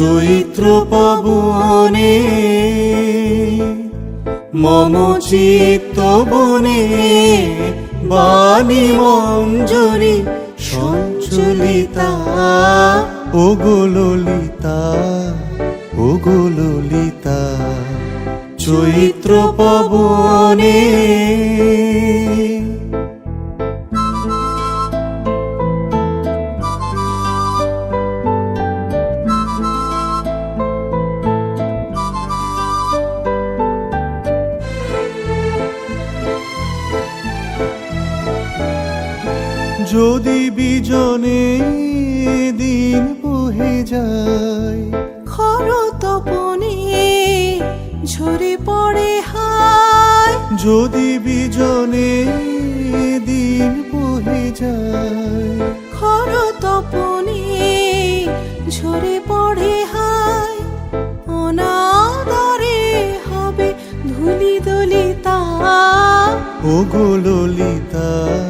চৈত্র পবনে মম চিত্ত বনে বাণী মঞ্জরি সঞ্চলিতা ওগুলিতা ওগুলিতা চৈত্র পবনে যদি বিজনে দিন বহে যায় খর খরতপনে ঝরে পড়ে হায়। যদি বিজনে দিন বহে যায় খর খরতপনে ঝরে পড়ে হায়। অনাদরে হবে ধুলি দলিতা। ও গোললিতা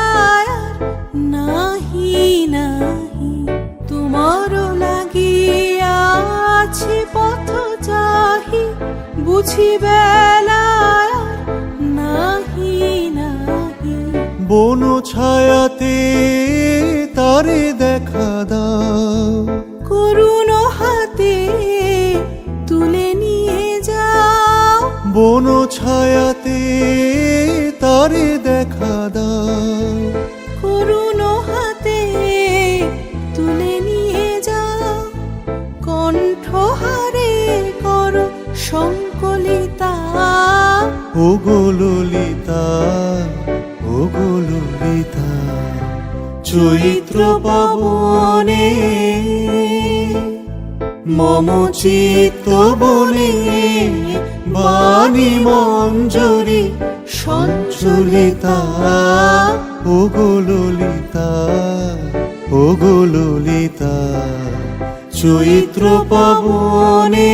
বুঝি নাহি নাহি। বন ছায়াতে তারে দেখা দাও। করুণ হাতে তুলে নিয়ে যাও। বন ছায়াতে তারে ও চৈত্র পবনে মম চিত্ত বনে বাণী মঞ্জরি সঞ্চলিতা ও গোললিতা ও গোললিতা চৈত্র পবনে